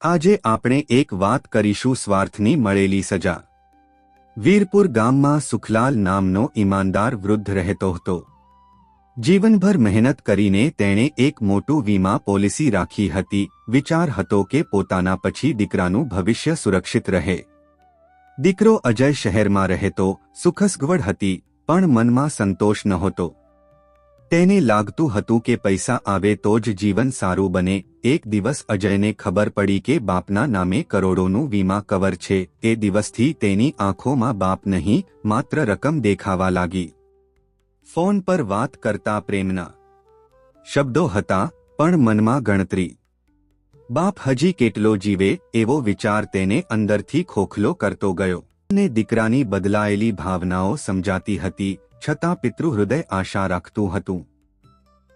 આજે આપણે એક વાત કરીશું સ્વાર્થની મળેલી સજા. વીરપુર ગામમાં સુખલાલ નામનો ઈમાનદાર વૃદ્ધ રહેતો હતો. જીવનભર મહેનત કરીને તેણે એક મોટું વીમા પોલિસી રાખી હતી. વિચાર હતો કે પોતાના પછી દીકરાનું ભવિષ્ય સુરક્ષિત રહે. દીકરો અજય શહેરમાં રહેતો, સુખસગવડ હતી, પણ મનમાં સંતોષ નહોતો. તેને લાગતું હતું કે પૈસા આવે તો જ જીવન સારું બને. એક દિવસ અજયને ખબર પડી કે બાપના નામે કરોડોનું વીમા કવર છે. એ દિવસથી તેની આંખોમાં બાપ નહીં, માત્ર રકમ દેખાવા લાગી. ફોન પર વાત કરતા પ્રેમના શબ્દો હતા, પણ મનમાં ગણતરી. બાપ હજી કેટલો જીવે? એવો વિચાર તેને અંદરથી ખોખલો કરતો ગયો. ને દીકરાની બદલાયેલી ભાવનાઓ સમજાતી હતી. છતાં પિતૃહૃદય આશા રાખતું હતું.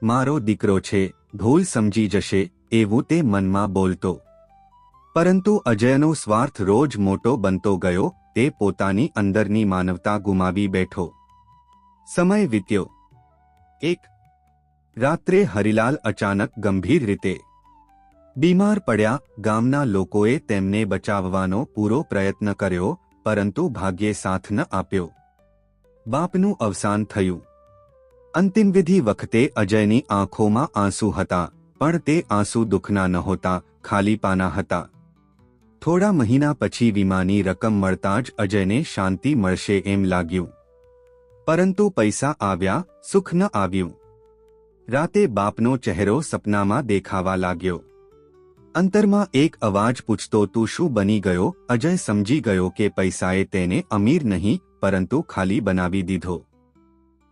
મારો દીકરો છે ભૂલ સમજી જશે, એવું તે મનમાં બોલતો. પરંતુ અજયનો સ્વાર્થ રોજ મોટો બનતો ગયો, તે પોતાની અંદરની માનવતા ગુમાવી બેઠો. સમય વીત્યો. એક. રાત્રે હરિલાલ અચાનક ગંભીર રીતે બીમાર પડ્યા, ગામના લોકોએ તેમને બચાવવાનો પૂરો પ્રયત્ન કર્યો, પરંતુ ભાગ્યે સાથ ન આપ્યો. બાપનું અવસાન થયું. અંતિમવિધિ વખતે અજયની આંખોમાં આંસુ હતા, પણ તે આંસુ દુઃખના નહોતા ખાલીપાના હતા. થોડા મહિના પછી વીમાની રકમ મળતા જ અજયને શાંતિ મળશે એમ લાગ્યું. પરંતુ પૈસા આવ્યા, સુખ ન આવ્યું. રાતે બાપનો ચહેરો સપનામાં દેખાવા લાગ્યો. અંતરમાં એક અવાજ પૂછતો, તું શું બની ગયો? અજય સમજી ગયો કે પૈસાએ તેને અમીર નહીં પરંતુ ખાલી બનાવી દીધો.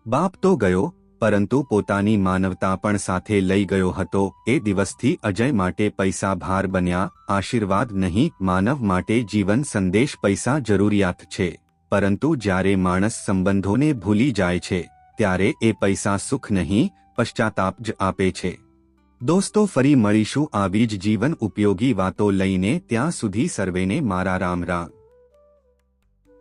બાપ તો ગયો, પરંતુ પોતાની માનવતા પણ સાથે લઈ ગયો હતો. એ દિવસથી અજય માટે પૈસા ભાર બન્યા, આશીર્વાદ નહીં, માનવ માટે જીવન સંદેશ પૈસા જરૂરિયાત છે. પરંતુ જ્યારે માણસ સંબંધોને ભૂલી જાય છે, ત્યારે એ પૈસા સુખ નહીં, પશ્ચાતાપ જ આપે છે. દોસ્તો, ફરી મળીશું આવી જ જીવન ઉપયોગી વાતો લઈને, ત્યાં સુધી સર્વેને મારા રામ રામ.